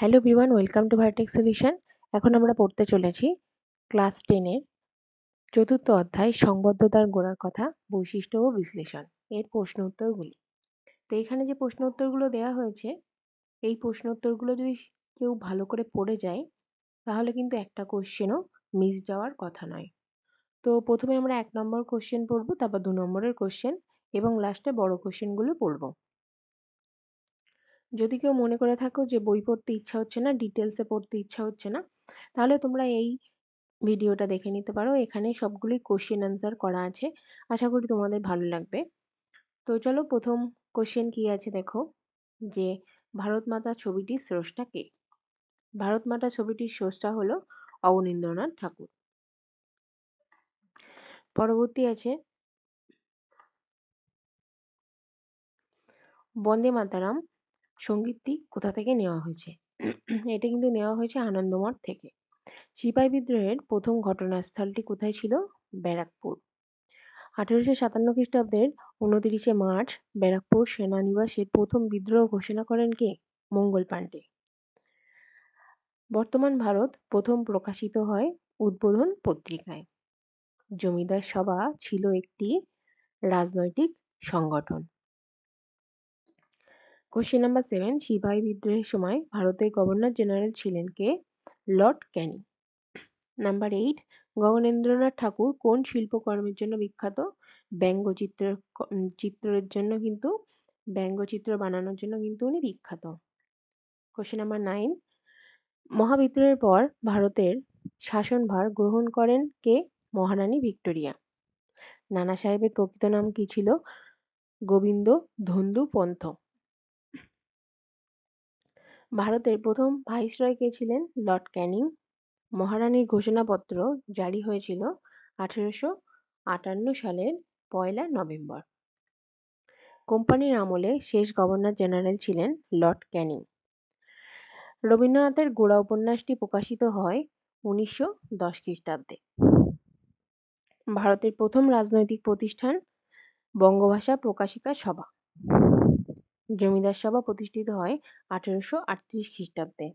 Hello everyone welcome to Vertech solution এখন আমরা পড়তে চলেছি ক্লাস টেনের চতুর্থ অধ্যায় সংবদ্ধতার গোড়ার কথা, বৈশিষ্ট্য ও বিশ্লেষণ এর প্রশ্ন উত্তরগুলি। তো এখানে যে প্রশ্ন উত্তরগুলো দেওয়া হয়েছে, এই প্রশ্ন উত্তরগুলো যদি কেউ ভালো করে পড়ে যায়, তাহলে কিন্তু একটা কোশ্চেনও মিস যাওয়ার কথা নয়। তো প্রথমে আমরা এক নম্বর কোশ্চেন পড়ব, তারপর দু নম্বরের কোশ্চেন এবং লাস্টে বড় কোশ্চেনগুলো পড়ব। যদি কেউ মনে করে থাকো যে বই পড়তে ইচ্ছা হচ্ছে না ডিটেলসে পড়তে ইচ্ছা হচ্ছে না, তাহলে তোমরা এই ভিডিওটা দেখে নিতে পারো। এখানে সবগুলি কোশ্চেন অ্যান্সার করা আছে। আশা করি তোমাদের ভালো লাগবে। তো চলো প্রথম কোশ্চেন কি আছে দেখো? যে ভারত মাতা ছবিটির স্রষ্টা কে? ভারত মাতা ছবিটির স্রষ্টা হলো অবনীন্দ্রনাথ ঠাকুর। পরবর্তী আছে, বন্দে মাতারাম। সঙ্গীতটি কোথা থেকে নেওয়া হয়েছে? এটা কিন্তু নেওয়া হয়েছে আনন্দমঠ থেকে। সিপাহী বিদ্রোহের প্রথম ঘটনাস্থলটি কোথায় ছিল? ব্যারাকপুর। আঠেরোশো সাতান্ন খ্রিস্টাব্দের উনতিরিশে মার্চ ব্যারাকপুর সেনানিবাসের প্রথম বিদ্রোহ ঘোষণা করেন কে? মঙ্গল পাণ্ডে বর্তমান ভারত প্রথম প্রকাশিত হয় উদ্বোধন পত্রিকায়। জমিদার সভা ছিল একটি রাজনৈতিক সংগঠন। কোশ্চেন নাম্বার সেভেন সিপাহী বিদ্রোহের সময় ভারতের গভর্নর জেনারেল ছিলেন কে lord Canning number eight Gaganendranath Tagore কোন শিল্পকর্মের জন্য বিখ্যাত? ব্যঙ্গচিত্র চিত্রের জন্য কিন্তু, ব্যঙ্গচিত্র বানানোর জন্য কিন্তু উনি বিখ্যাত। কোশ্চেন নাম্বার নাইন মহাবিদ্রোহের পর ভারতের শাসনভার গ্রহণ করেন কে? মহারানী ভিক্টোরিয়া। নানা সাহেবের প্রকৃত নাম কি ছিল? গোবিন্দ ধন্দু পন্থ। ভারতের প্রথম ভাইসরয় কে ছিলেন লর্ড ক্যানিং। মহারানীর ঘোষণাপত্র জারি হয়েছিল আঠেরোশো আটান্ন সালের পয়লা নভেম্বর। কোম্পানির আমলে শেষ গভর্নর জেনারেল ছিলেন লর্ড ক্যানিং। রবীন্দ্রনাথের গোড়া উপন্যাসটি প্রকাশিত হয় উনিশশো দশ খ্রিস্টাব্দে। ভারতের প্রথম রাজনৈতিক প্রতিষ্ঠান বঙ্গভাষা প্রকাশিকা সভা। জমিদার সভা প্রতিষ্ঠিত হয় আঠেরোশো আটত্রিশ খ্রিস্টাব্দে।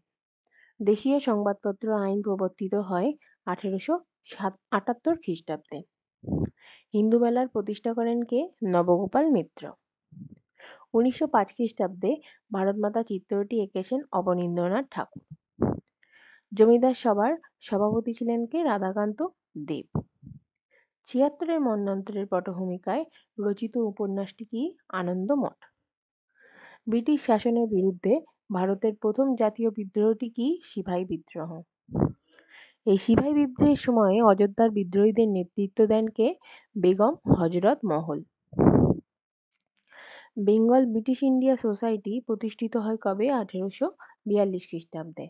দেশীয় সংবাদপত্র আইন প্রবর্তিত হয় আঠেরোশো সাত, আটাত্তর খ্রিস্টাব্দে। হিন্দু মেলার প্রতিষ্ঠা করেন কে? নবগোপাল মিত্র। উনিশশো পাঁচ খ্রিস্টাব্দে ভারতমাতা চিত্রটি এঁকেছেন অবনীন্দ্রনাথ ঠাকুর। জমিদার সভার সভাপতি ছিলেন কে? রাধাকান্ত দেব। ছিয়াত্তরের মন্বন্তরের পটভূমিকায় রচিত উপন্যাসটি কি? আনন্দমঠ ব্রিটিশ শাসনের বিরুদ্ধে ভারতের প্রথম জাতীয় বিদ্রোহটি কি? সিপাহী বিদ্রোহ। এই সিপাহী বিদ্রোহের সময়ে অযোধ্যার বিদ্রোহীদের নেতৃত্ব দেন কে? বেগম হজরত মহল। বেঙ্গল ব্রিটিশ ইন্ডিয়া সোসাইটি প্রতিষ্ঠিত হয় কবে? আঠেরোশো বিয়াল্লিশ খ্রিস্টাব্দে।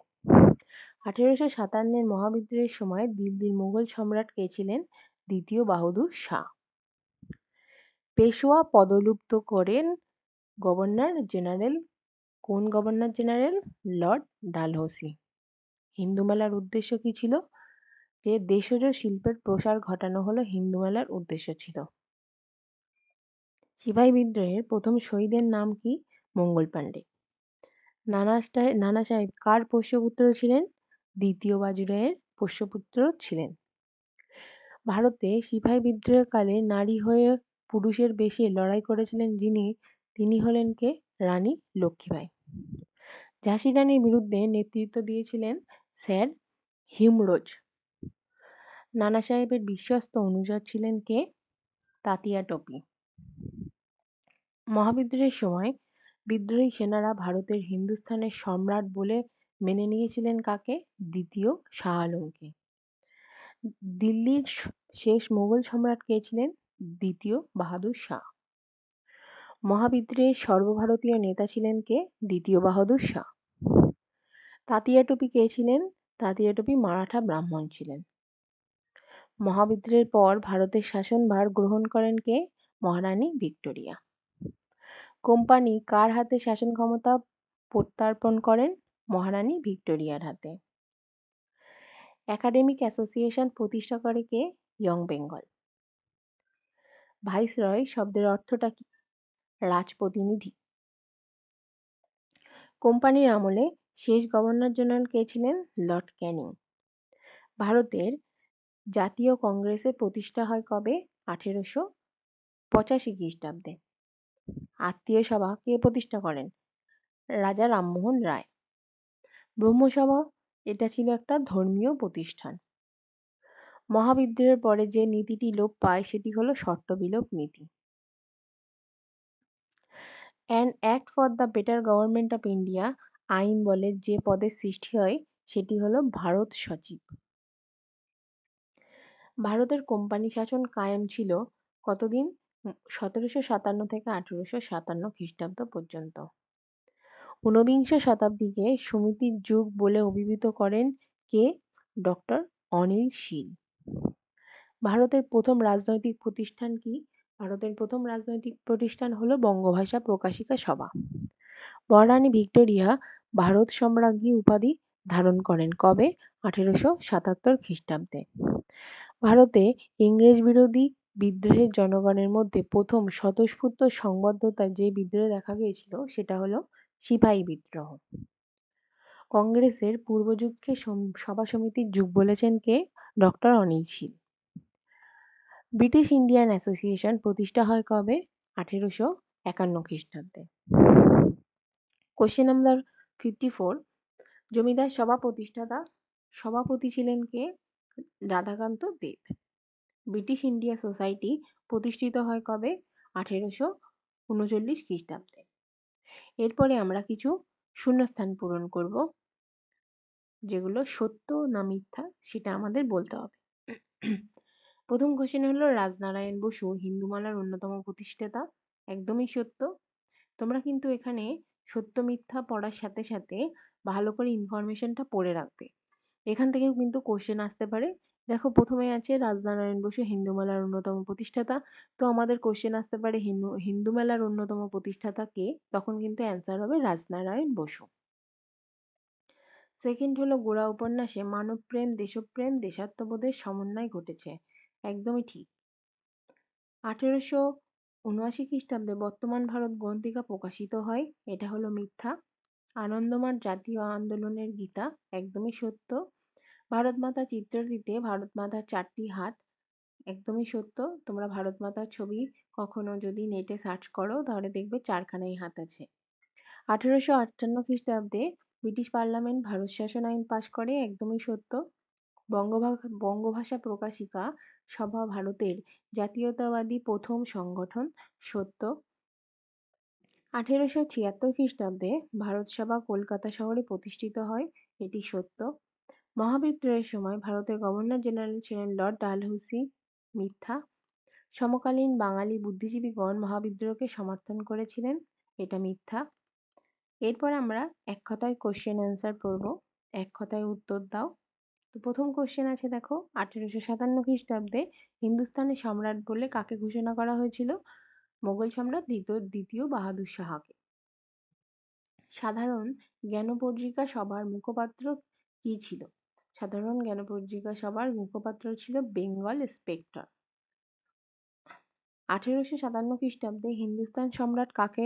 আঠেরোশো সাতান্নের মহাবিদ্রোহের সময় দিল্লির মুঘল সম্রাট কে ছিলেন? দ্বিতীয় বাহাদুর শাহ। পেশোয়া পদলুপ্ত করেন গভর্নর জেনারেল, কোন governor general? Lord Dalhousie. Hindu মেলার উদ্দেশ্য কি ছিল? যে দেশজ শিল্পের প্রসার ঘটানো হলো হিন্দু মেলার উদ্দেশ্য ছিল। সিপাহী বিদ্রোহের প্রথম শহীদের নাম কি? মঙ্গল পাণ্ডে। নানা নানা সাহেব কার পোষ্যপুত্র ছিলেন? দ্বিতীয় বাজিরায়ের পোষ্যপুত্র ছিলেন। ভারতে সিপাহী বিদ্রোহকালে নারী হয়ে পুরুষের বেশে লড়াই করেছিলেন যিনি তিনি হলেন কে? রানী লক্ষ্মীবাঈ ঝাঁসি রানীর বিরুদ্ধে নেতৃত্ব দিয়েছিলেন স্যার হিমরোজ। নানা সাহেবের বিশ্বস্ত অনুচর ছিলেন কে? তাতিয়া টোপি। মহাবিদ্রোহের সময় বিদ্রোহী সেনারা ভারতের হিন্দুস্থানের সম্রাট বলে মেনে নিয়েছিলেন কাকে? দ্বিতীয় শাহ আলমকে। দিল্লির শেষ মোগল সম্রাট কে ছিলেন? দ্বিতীয় বাহাদুর শাহ। মহাবিদ্রোহের সর্বভারতীয় নেতা ছিলেন কে? দ্বিতীয় বাহাদুর শাহ। তাতিয়া টুপি কে ছিলেন? তাতিয়া টুপি মারাঠা ব্রাহ্মণ ছিলেন। মহাবিদ্রোহের পর ভারতের শাসনভার গ্রহণ করেন কে? মহারানী ভিক্টোরিয়া। কোম্পানি কার হাতে শাসন ক্ষমতা প্রত্যার্পণ করেন? মহারানী ভিক্টোরিয়ার হাতে। একাডেমিক অ্যাসোসিয়েশন প্রতিষ্ঠা করে কে? ইয়ং বেঙ্গল। ভাইসরয় শব্দের অর্থটা কি? রাজপ্রতিনিধি। কোম্পানির আমলে শেষ গভর্নর জেনারেল কে ছিলেন? Lord Canning. ভারতের জাতীয় কংগ্রেসের প্রতিষ্ঠা হয় কবে? আঠেরোশো পঁচাশি খ্রিস্টাব্দে। আত্মীয় সভা কে প্রতিষ্ঠা করেন? রাজা রামমোহন রায়। ব্রহ্মসভা, এটা ছিল একটা ধর্মীয় প্রতিষ্ঠান। মহাবিদ্রোহের পরে যে নীতিটি লোপ পায়, সেটি হলো শর্ত বিলোপ নীতি। An act for the better government of India আইন বলে যে পদের সৃষ্টি হয়, সেটি হলো ভারত সচিব। ভারতের কোম্পানি শাসন কায়েম ছিল কতদিন? সতেরোশো সাতান্ন থেকে আঠেরোশো সাতান্ন খ্রিস্টাব্দ পর্যন্ত। ঊনবিংশ শতাব্দীকে সমিতির যুগ বলে অভিহিত করেন কে? ডক্টর অনিল শীল। ভারতের প্রথম রাজনৈতিক প্রতিষ্ঠান কি? ভারতের প্রথম রাজনৈতিক প্রতিষ্ঠান হলো বঙ্গভাষা প্রকাশিকা সভা। মহারানী ভিক্টোরিয়া ভারত সম্রাজ্ঞী উপাধি ধারণ করেন কবে? আঠেরোশো সাতাত্তর খ্রিস্টাব্দে। ভারতে ইংরেজ বিরোধী বিদ্রোহের জনগণের মধ্যে প্রথম স্বতঃস্ফূর্ত সংবদ্ধতা যে বিদ্রোহ দেখা গিয়েছিল সেটা হলো সিপাহী বিদ্রোহ। কংগ্রেসের পূর্বযুগকে সভা সমিতির যুগ বলেছেন কে? Doctor Anil Sheel. British Indian association প্রতিষ্ঠা হয় কবে? আঠেরোশো একান্ন খ্রিস্টাব্দে। Question number fifty four, Zamindar Sabha প্রতিষ্ঠাতা সভাপতি ছিলেন কে? Radhakanta Deb. British India society প্রতিষ্ঠিত হয় কবে? আঠেরোশো উনচল্লিশ খ্রিস্টাব্দে। এরপরে আমরা কিছু শূন্যস্থান পূরণ করব, যেগুলো সত্য না মিথ্যা সেটা আমাদের বলতে হবে। প্রথম কোশ্চেন হলো, রাজনারায়ণ বসু হিন্দুমালার অন্যতম প্রতিষ্ঠাতা। একদমই সত্য। তোমরা কিন্তু এখানে সত্য মিথ্যা পড়ার সাথে সাথে ভালো করে ইনফরমেশনটা পড়ে রাখবে। এখান থেকেও কিন্তু কোশ্চেন আসতে পারে। দেখো প্রথমে আছে রাজনারায়ণ বসু হিন্দু মেলার অন্যতম প্রতিষ্ঠাতা। তো আমাদের কোশ্চেন আসতে পারে, হিন্দু হিন্দু মেলার অন্যতম প্রতিষ্ঠাতা কে? তখন কিন্তু অ্যান্সার হবে রাজনারায়ণ বসু। সেকেন্ড হলো গোড়া উপন্যাসে মানবপ্রেম, দেশপ্রেম, দেশাত্মবোধের সমন্বয় ঘটেছে। একদমই ঠিক। আঠেরোশো উনআশি খ্রিস্টাব্দে বর্তমান ভারত গ্রন্থিকা প্রকাশিত হয়, এটা হলো মিথ্যা। আনন্দমার জাতীয় আন্দোলনের গীতা, একদমই সত্য। ভারত মাতা চিত্রটিতে ভারত মাতার চারটি হাত, একদমই সত্য। তোমরা ভারত মাতার ছবি কখনো যদি নেটে সার্চ করো, তাহলে দেখবে চারখানাই হাত আছে। আঠেরোশো আটান্ন খ্রিস্টাব্দে ব্রিটিশ পার্লামেন্ট ভারত শাসন আইন পাশ করে, একদমই সত্য। বঙ্গভাষা বঙ্গভাষা প্রকাশিকা সভা ভারতের জাতীয়তাবাদী প্রথম সংগঠন, সত্য। আঠেরোশো ছিয়াত্তর খ্রিস্টাব্দে ভারত সভা কলকাতা শহরে প্রতিষ্ঠিত হয়। এটি সত্য। মহাবিদ্রোহের সময় ভারতের গভর্নর জেনারেল ছিলেন লর্ড ডালহৌসি মিথ্যা। সমকালীন বাঙালি বুদ্ধিজীবীগণ মহাবিদ্রোহকে সমর্থন করেছিলেন। এটা মিথ্যা। এরপর আমরা এক কথায় কোশ্চেন অ্যান্সার পড়ব। এক কথায় উত্তর দাও। তো প্রথম কোশ্চেন আছে দেখো, আঠেরোশো সাতান্ন খ্রিস্টাব্দে হিন্দুস্তানের সম্রাট বলে কাকে ঘোষণা করা হয়েছিল? মোগল সম্রাট দ্বিতীয় দ্বিতীয় বাহাদুর শাহকে। সাধারণ জ্ঞানপঞ্জিকা সভার মুখপাত্র কি ছিল? সাধারণ জ্ঞানপঞ্জিকা সভার মুখপাত্র ছিল বেঙ্গল স্পেক্টর। আঠেরোশো সাতান্ন খ্রিস্টাব্দে হিন্দুস্তান সম্রাট কাকে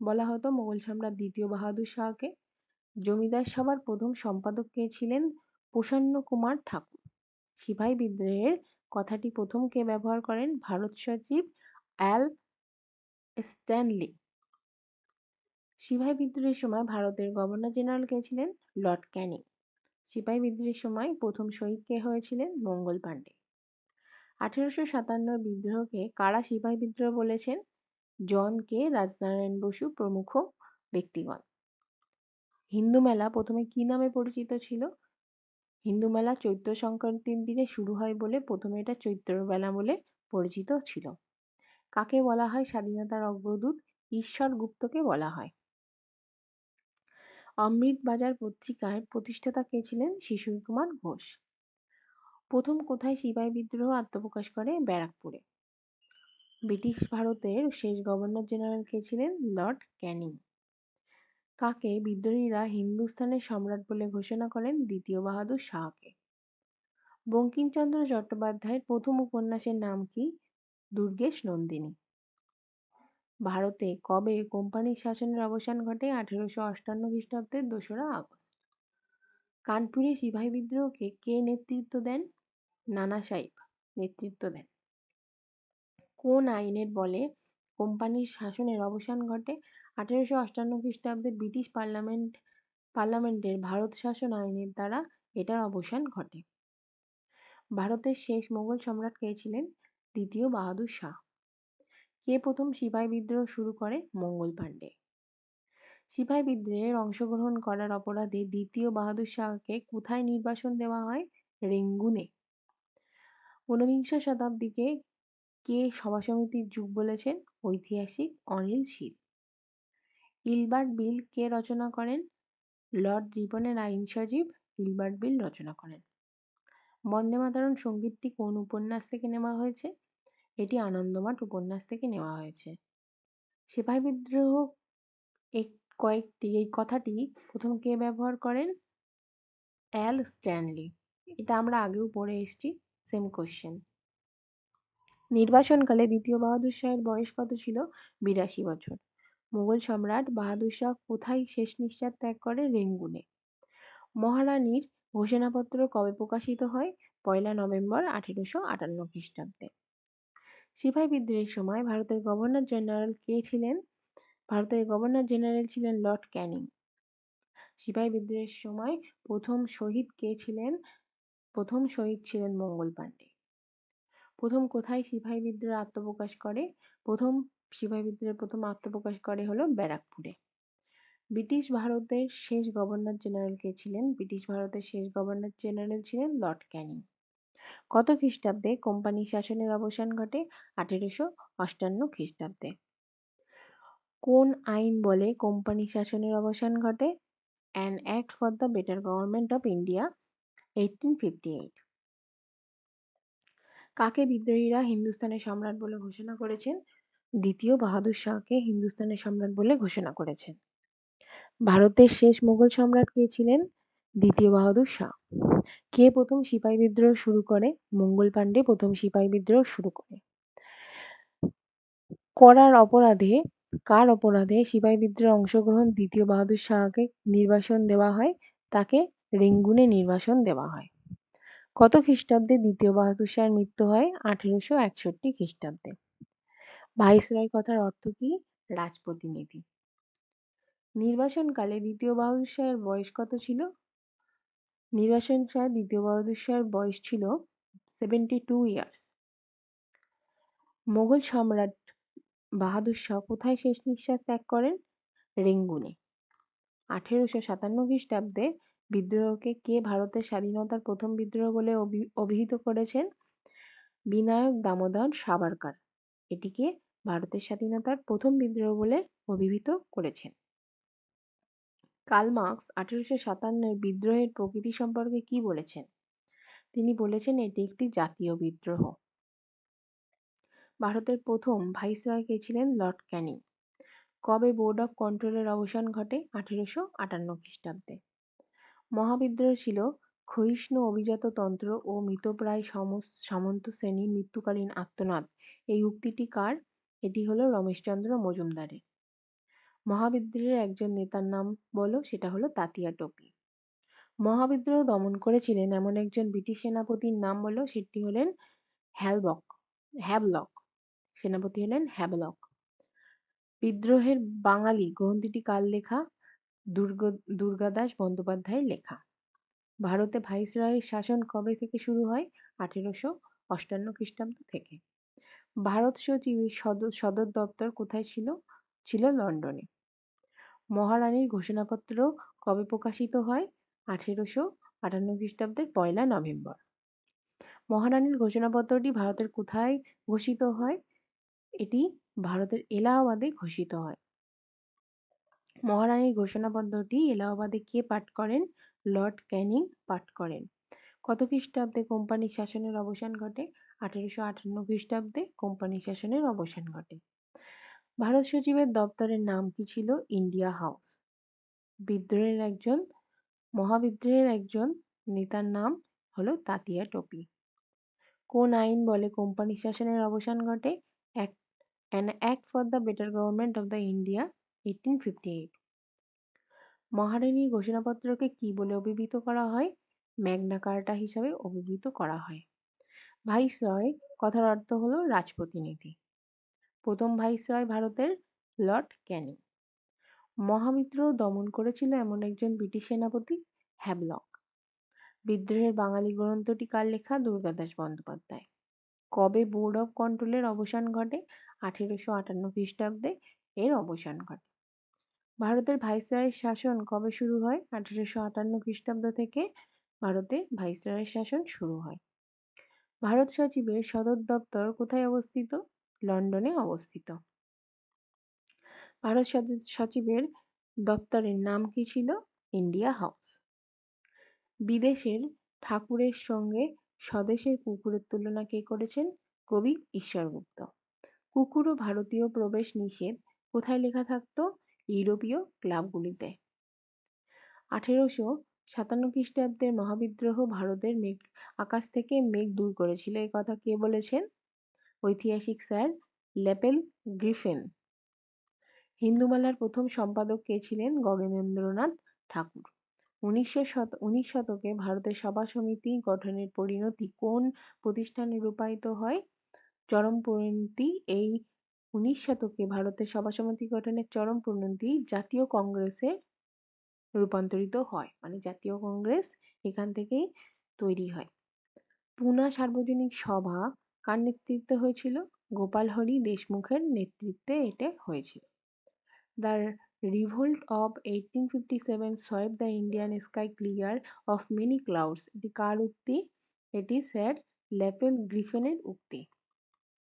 বলা হতো? মোগল সম্রাট দ্বিতীয় বাহাদুর শাহকে। জমিদার সভার প্রথম সম্পাদক কে ছিলেন? প্রসন্ন কুমার ঠাকুর। সিপাহী বিদ্রোহের কথাটি প্রথম কে ব্যবহার করেন? ভারত সচিব অ্যাল স্ট্যানলি। সিপাহী বিদ্রোহের সময় ভারতের গভর্নর জেনারেল কে ছিলেন? Lord Canning. সিপাহী বিদ্রোহের সময় প্রথম শহীদ কে হয়েছিলেন? মঙ্গল পাণ্ডে। আঠেরোশো সাতান্ন বিদ্রোহকে কারা সিপাহী বিদ্রোহ বলেছেন? জন কে রাজনারায়ণ বসু প্রমুখ ব্যক্তিগণ। হিন্দু মেলা প্রথমে কি নামে পরিচিত ছিল? হিন্দু মেলা চৈত্র সংক্রান্তির দিনে শুরু হয় বলে প্রথমে এটা চৈত্র মেলা বলে পরিচিত ছিল। কাকে বলা হয় স্বাধীনতার অগ্রদূত? ঈশ্বর গুপ্তকে বলা হয়। অমৃত বাজার পত্রিকার প্রতিষ্ঠাতা কে ছিলেন? শিশির কুমার ঘোষ। প্রথম কোথায় সিপাহী বিদ্রোহ আত্মপ্রকাশ করে? ব্যারাকপুরে। ব্রিটিশ ভারতের শেষ গভর্নর জেনারেল কে ছিলেন? Lord Canning. কাকে বিদ্রোহীরা হিন্দুস্থানের সম্রাট বলে ঘোষণা করেন দ্বিতীয় বাহাদুর শাহকে? বঙ্কিমচন্দ্র চট্টোপাধ্যায়ের প্রথম উপন্যাসের নাম কি? দুর্গেশ নন্দিনী। ভারতে কবে কোম্পানির শাসনের অবসান ঘটে? আঠেরোশো অষ্টান্ন খ্রিস্টাব্দের দোসরা আগস্ট। কানপুরে সিপাহী বিদ্রোহকে কে নেতৃত্ব দেন? নানা সাহেব নেতৃত্ব দেন। কোন আইনের বলে কোম্পানির শাসনের অবসান ঘটে? আঠেরোশো অষ্টান্ন খ্রিস্টাব্দে ব্রিটিশ পার্লামেন্ট, পার্লামেন্টের ভারত শাসন আইনের দ্বারা এটার অবসান ঘটে। ভারতের শেষ মোগল সম্রাট কে ছিলেন? দ্বিতীয় বাহাদুর শাহ। কে প্রথম সিপাহী বিদ্রোহ শুরু করে? মঙ্গল পাণ্ডে। সিপাহী বিদ্রোহের অংশগ্রহণ করার অপরাধে দ্বিতীয় বাহাদুর শাহকে কোথায় নির্বাসন দেওয়া হয়? রেঙ্গুনে। ঊনবিংশ শতাব্দীকে কে সভা সমিতির যুগ বলেছেন? ঐতিহাসিক অনিল শীল। ইলবার্ট বিল কে রচনা করেন? লর্ড রিপনের আইন সজীব ইলবার্ট বিল রচনা করেন। বন্দে মাতরম সঙ্গীতটি কোন উপন্যাস থেকে নেওয়া হয়েছে? এটি আনন্দমাঠ উপন্যাস থেকে নেওয়া হয়েছে। সিপাহী বিদ্রোহ এক কয়েকটি, এই কথাটি প্রথম কে ব্যবহার করেন? Al Stanley. এটা আমরা আগেও পড়ে এসেছি, সেম কোশ্চেন। নির্বাসনকালে দ্বিতীয় বাহাদুর শাহের বয়স কত ছিল? বিরাশি বছর। মুঘল সম্রাট বাহাদুর শাহ কোথায় শেষ নিঃশ্বাস ত্যাগ করে রেঙ্গুনে। মহারানীর ঘোষণাপত্র কবে প্রকাশিত হয়? পয়লা নভেম্বর আঠেরোশো আটান্ন খ্রিস্টাব্দে। সিপাহী বিদ্রোহের সময় ভারতের গভর্নর জেনারেল কে ছিলেন? ভারতের গভর্নর জেনারেল ছিলেন লর্ড ক্যানিং। সিপাহী বিদ্রোহের সময় প্রথম শহীদ কে ছিলেন? প্রথম শহীদ ছিলেন মঙ্গল পাণ্ডে। প্রথম কোথায় সিপাহী বিদ্রোহ আত্মপ্রকাশ করে? প্রথম সিপাহী বিদ্রোহের প্রথম আত্মপ্রকাশ করে হলো ব্যারাকপুরে। ব্রিটিশ ভারতের শেষ গভর্নর জেনারেল কে ছিলেন? ব্রিটিশ ভারতের শেষ গভর্নর জেনারেল ছিলেন লর্ড ক্যানিং। কত খ্রিস্টাব্দে কোম্পানি শাসনের অবসান ঘটে? আঠেরোশো অষ্টান্ন খ্রিস্টাব্দে। কোন আইন বলে কোম্পানি শাসনের অবসান ঘটে? An act for the better government of India, eighteen fifty eight. কাকে বিদ্রোহীরা হিন্দুস্তানের সম্রাট বলে ঘোষণা করেছেন? দ্বিতীয় বাহাদুর শাহকে হিন্দুস্তানের সম্রাট বলে ঘোষণা করেছেন। ভারতের শেষ মুঘল সম্রাট কে ছিলেন? দ্বিতীয় বাহাদুর শাহ। কে প্রথম সিপাহী বিদ্রোহ শুরু করে? মঙ্গল পাণ্ডে প্রথম সিপাহী বিদ্রোহ শুরু করে। করার অপরাধে, কার অপরাধে সিপাহী বিদ্রোহে অংশগ্রহণ দ্বিতীয় বাহাদুর শাহকে নির্বাসন দেওয়া হয়? তাকে রেঙ্গুনে নির্বাসন দেওয়া হয়। কত খ্রিস্টাব্দে দ্বিতীয় বাহাদুর শাহের মৃত্যু হয়? আঠেরোশো একষট্টি খ্রিস্টাব্দে। ভাইসরয় কথার অর্থ কি? রাজপ্রতিনিধি। নির্বাসনকালে দ্বিতীয় বাহাদুর শাহের বয়স কত ছিল? নির্বাসন শাহ দ্বিতীয় বাহাদুর শাহের বয়স ছিল সেভেন্টি টু ইয়ার্স মোগল সম্রাট বাহাদুর শাহ কোথায় শেষ নিঃশ্বাস ত্যাগ করেন? রেঙ্গুনে। আঠেরোশো সাতান্ন খ্রিস্টাব্দে বিদ্রোহকে কে ভারতের স্বাধীনতার প্রথম বিদ্রোহ বলে অভিহিত করেছেন? বিনায়ক দামোদর সাভারকার। এটিকে ভারতের স্বাধীনতার প্রথম বিদ্রোহ বলে অভিহিত করেছেন। কার্ল মার্কস আঠেরোশো সাতান্নের বিদ্রোহের প্রকৃতি সম্পর্কে কি বলেছেন? তিনি বলেছেন, এটি একটি জাতীয় বিদ্রোহ। ভারতের প্রথম ভাইসরয় কে ছিলেন লর্ড ক্যানিং। কবে বোর্ড অফ কন্ট্রোলের অবসান ঘটে? আঠেরোশো আটান্ন খ্রিস্টাব্দে। মহাবিদ্রোহ ছিল ক্ষয়িষ্ণু অভিজাত তন্ত্র ও মৃতপ্রায় সামন্ত শ্রেণির মৃত্যুকালীন আর্তনাদ এই উক্তিটি কার? এটি হলো রমেশচন্দ্র মজুমদারের। মহাবিদ্রোহের একজন নেতার নাম বলো, সেটা হলো তাতিয়া টোপি। মহাবিদ্রোহ দমন করেছিলেন এমন একজন ব্রিটিশ সেনাপতির নাম বলো, সেটি হলেন হ্যালবক, হ্যাবলক। সেনাপতি হলেন হ্যাবলক। বিদ্রোহের বাঙালি গ্রন্থিটি কার লেখা? দুর্গ, দুর্গাদাস বন্দ্যোপাধ্যায়ের লেখা। ভারতে ভাইসরয়ের শাসন কবে থেকে শুরু হয়? আঠেরোশো অষ্টান্ন খ্রিস্টাব্দ থেকে। ভারত সচিবের সদর দপ্তর কোথায় ছিল? ছিল লন্ডনে। মহারানীর ঘোষণাপত্র কবে প্রকাশিত হয়? আঠেরোশো আটান্ন খ্রিস্টাব্দের পয়লা নভেম্বর। মহারানীর ঘোষণাপত্রটি ভারতের কোথায় ঘোষিত হয়? এটি ভারতের এলাহাবাদে ঘোষিত হয়। মহারানীর ঘোষণাপত্রটি এলাহাবাদে কে পাঠ করেন? লর্ড ক্যানিং পাঠ করেন। কত খ্রিস্টাব্দে কোম্পানির শাসনের অবসান ঘটে? আঠেরোশো আটান্ন খ্রিস্টাব্দে কোম্পানি শাসনের অবসান ঘটে। ভারত সচিবের দপ্তরের নাম কি ছিল? India House. বিদ্রোহের একজন, মহাবিদ্রোহের একজন নেতার নাম হলো তাতিয়া টোপি। কোন আইন বলে কোম্পানি শাসনের অবসান ঘটে? An act for the better government of the India eighteen fifty eight মহারানীর ঘোষণাপত্রকে কি বলে অভিহিত করা হয়? ম্যাগনা কার্টা হিসাবে অভিহিত করা হয়। ভাইসরয় কথার অর্থ হলো রাজপ্রতিনিধি। প্রথম ভাইসরয় ভারতের লর্ড ক্যানিং। মহাবিদ্রোহ দমন করেছিল এমন একজন ব্রিটিশ সেনাপতি, হ্যাভলক। বিদ্রোহের বাঙালি গ্রন্থটি কার লেখা? দুর্গাদাস বন্দ্যোপাধ্যায়। কবে বোর্ড অফ কন্ট্রোলের অবসান ঘটে? আঠেরোশো আটান্ন খ্রিস্টাব্দে এর অবসান ঘটে। ভারতের ভাইসরয়ের শাসন কবে শুরু হয়? আঠেরোশো আটান্ন খ্রিস্টাব্দ থেকে ভারতে ভাইসরয়ের শাসন শুরু হয়। ভারত সচিবের সদর দপ্তর কোথায় অবস্থিত? লন্ডনে অবস্থিত। ভারত সচিবের দপ্তরের নাম কি ছিল? India House. বিদেশের ঠাকুরের সঙ্গে স্বদেশের কুকুরের তুলনা কে করেছেন? কবি ঈশ্বরগুপ্ত। কুকুর ও ভারতীয় প্রবেশ নিষেধ কোথায় লেখা থাকতো? ইউরোপীয় ক্লাবগুলিতে। আঠেরোশো সাতান্ন খ্রিস্টাব্দের মহাবিদ্রোহ ভারতের মেঘ, আকাশ থেকে মেঘ দূর করেছিল। এ কথা কে বলেছেন? ঐতিহাসিক স্যার লেপেল গ্রিফেন। হিন্দুমালার প্রথম সম্পাদক কে ছিলেন? গগনেন্দ্রনাথ ঠাকুর। উনিশশো শত, উনিশ শতকে ভারতের সভা সমিতি গঠনের পরিণতি কোন প্রতিষ্ঠানে রূপায়িত হয়? চরম পরিণতি এই উনিশ শতকে ভারতের সভা সমিতি গঠনের চরম পরিণতি জাতীয় কংগ্রেসে রূপান্তরিত হয়। মানে জাতীয় কংগ্রেস এখান থেকেই তৈরি হয়। পুনা সার্বজনীন সভা কার নেতৃত্বে হয়েছিল? গোপাল হরি দেশমুখের নেতৃত্বে এটা হয়েছিল। The revolt of eighteen fifty seven swept the Indian sky clear of many clouds এটি কার উক্তি? এটি স্যার ল্যাপেল গ্রিফেনের উক্তি।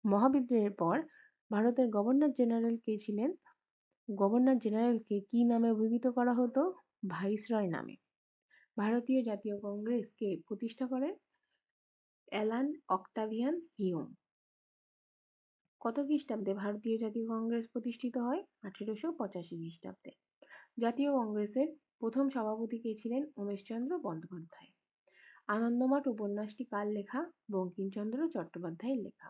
মহাবিদ্রোহের পর ভারতের গভর্নর জেনারেল কে ছিলেন? গভর্নর জেনারেলকে কি নামে অভিহিত করা হতো? ভাইসরয় নামে। ভারতীয় জাতীয় কংগ্রেসকে প্রতিষ্ঠা করেন অ্যালান অক্টাভিয়ান হিউম। কত খ্রিস্টাব্দে ভারতীয় জাতীয় কংগ্রেস প্রতিষ্ঠিত হয়? আঠেরোশো পঁচাশি খ্রিস্টাব্দে। জাতীয় কংগ্রেসের প্রথম সভাপতি কে ছিলেন উমেশচন্দ্র বন্দ্যোপাধ্যায়। আনন্দমঠ উপন্যাসটি কার লেখা? বঙ্কিমচন্দ্র চট্টোপাধ্যায়ের লেখা।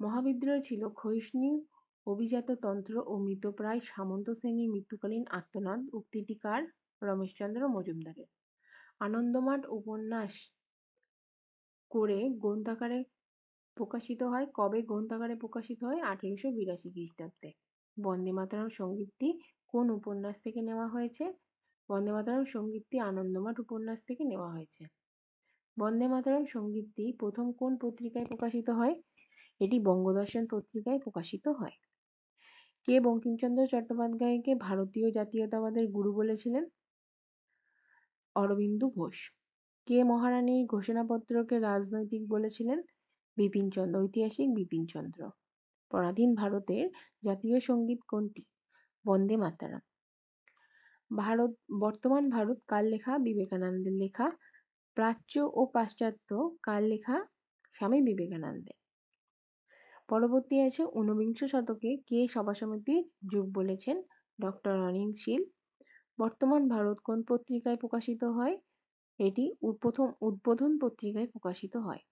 মহাবিদ্রোহ ছিল ক্ষয়িষ্ণু অভিজাততন্ত্র ও মৃতপ্রায় সামন্ত শ্রেণির মৃত্যুকালীন আর্তনাদ উক্তিটি কার রমেশচন্দ্র মজুমদারের। আনন্দমাঠ উপন্যাস করে গ্রন্থাকারে প্রকাশিত হয়, কবে গ্রন্থাকারে প্রকাশিত হয়? আঠেরোশো বিরাশি খ্রিস্টাব্দে। বন্দে মাতরম সঙ্গীতটি কোন উপন্যাস থেকে নেওয়া হয়েছে? বন্দে মাতরম সঙ্গীতটি আনন্দমাঠ উপন্যাস থেকে নেওয়া হয়েছে। বন্দে মাতরম সঙ্গীতটি প্রথম কোন পত্রিকায় প্রকাশিত হয়? এটি বঙ্গদর্শন পত্রিকায় প্রকাশিত হয়। কে বঙ্কিমচন্দ্র চট্টোপাধ্যায়কে ভারতীয় জাতীয়তাবাদের গুরু বলেছিলেন? অরবিন্দু ঘোষ। কে মহারানীর ঘোষণাপত্রকে রাজনৈতিক বলেছিলেন? বিপিনচন্দ্র, ঐতিহাসিক বিপিনচন্দ্র। পরাধীন ভারতের জাতীয় সংগীত কোনটি? বন্দে মাতারাম। ভারত, বর্তমান ভারত কার লেখা? বিবেকানন্দের লেখা। প্রাচ্য ও পাশ্চাত্য কার লেখা? স্বামী বিবেকানন্দের। পরবর্তী আছে ঊনবিংশ শতকে কে সভা সমিতি যুগ বলেছেন ডক্টর অনিল শীল। বর্তমান ভারত কোন পত্রিকায় প্রকাশিত হয়? এটি প্রথম উদ্বোধন পত্রিকায় প্রকাশিত হয়।